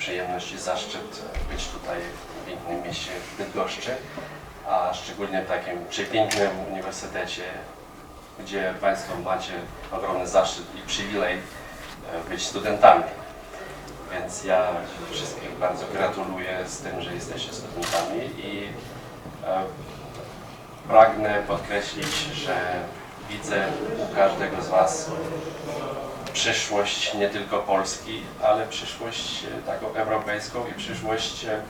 przyjemność i zaszczyt być tutaj w pięknym mieście Bydgoszczy, a szczególnie w takim przepięknym uniwersytecie, gdzie Państwo macie ogromny zaszczyt i przywilej e, być studentami. Więc ja wszystkim bardzo gratuluję z tym, że jesteście studentami i e, pragnę podkreślić, że widzę u każdego z Was przyszłość nie tylko Polski, ale przyszłość e, taką europejską i przyszłość e,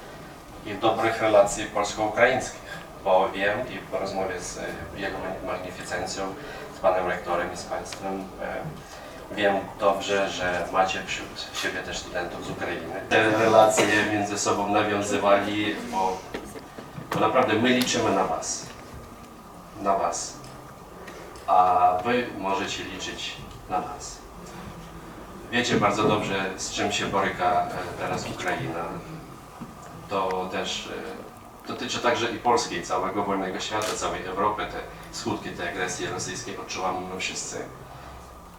i dobrych relacji polsko-ukraińskich. Bo wiem i po rozmowie z e, Jego Magnificencją, z Panem Rektorem i z Państwem, wiem dobrze, że macie wśród siebie też studentów z Ukrainy. Te relacje między sobą nawiązywali, bo, bo naprawdę my liczymy na Was. Na Was. A Wy możecie liczyć na nas. Wiecie bardzo dobrze, z czym się boryka e, teraz Ukraina. To też e, dotyczy także i Polski, całego wolnego świata, całej Europy. Te skutki tej agresji rosyjskiej odczuwamy my wszyscy.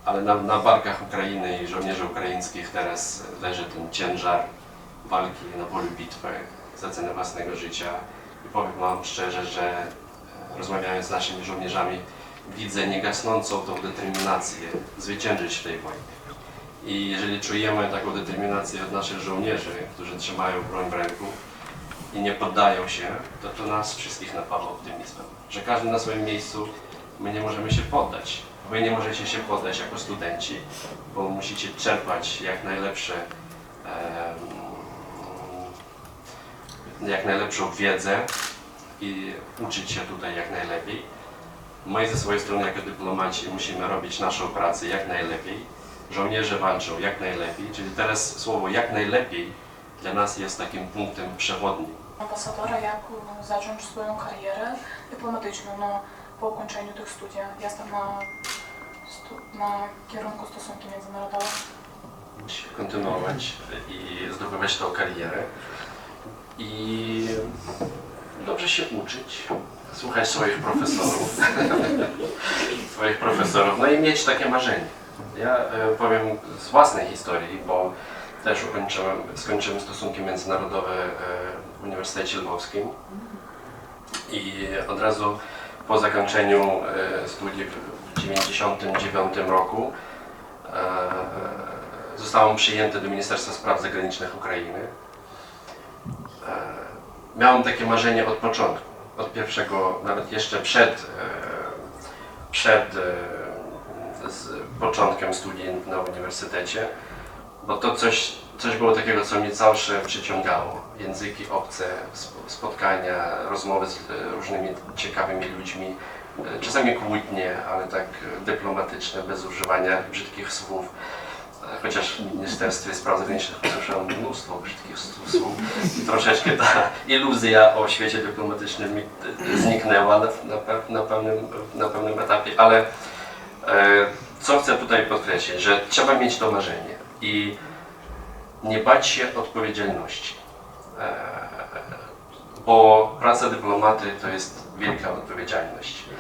Ale na, na barkach Ukrainy i żołnierzy ukraińskich teraz leży ten ciężar walki na polu bitwy za cenę własnego życia. I powiem Wam szczerze, że e, rozmawiając z naszymi żołnierzami, widzę niegasnącą tą determinację zwyciężyć w tej wojnie. I jeżeli czujemy taką determinację od naszych żołnierzy, którzy trzymają broń w ręku i nie poddają się, to to nas wszystkich napawa optymizmem. Że każdy na swoim miejscu, my nie możemy się poddać. Wy nie możecie się poddać jako studenci, bo musicie czerpać jak najlepsze, jak najlepszą wiedzę i uczyć się tutaj jak najlepiej. My ze swojej strony jako dyplomaci musimy robić naszą pracę jak najlepiej. Żołnierze walczą jak najlepiej, czyli teraz słowo jak najlepiej dla nas jest takim punktem przewodnim. Ambasadora Jakub mm, zacząć swoją karierę dyplomatyczną no, po ukończeniu tych studiów. Jestem na, na kierunku stosunki międzynarodowe. Kontynuować i zdobywać tą karierę. I dobrze się uczyć słuchać swoich profesorów, swoich profesorów, no i mieć takie marzenie. Ja e, powiem z własnej historii, bo też ukończyłem, skończyłem stosunki międzynarodowe e, w Uniwersytecie Lwowskim i od razu po zakończeniu e, studiów w 1999 roku zostałem przyjęty do Ministerstwa Spraw Zagranicznych Ukrainy. Miałem takie marzenie od początku, od pierwszego, nawet jeszcze przed, e, przed e, początkiem studiów na uniwersytecie, bo to coś, coś było takiego, co mnie zawsze przyciągało. Języki obce, sp- spotkania, rozmowy z e, różnymi ciekawymi ludźmi, czasami kłótnie, ale tak dyplomatyczne, bez używania brzydkich słów. Chociaż w Ministerstwie Spraw Zagranicznych usłyszałem mnóstwo brzydkich słów i troszeczkę ta iluzja o świecie dyplomatycznym zniknęła na, na, na, pewnym, na pewnym etapie, ale e, co chcę tutaj podkreślić, że trzeba mieć to marzenie i nie bać się odpowiedzialności. E, bo praca dyplomaty to jest wielka odpowiedzialność.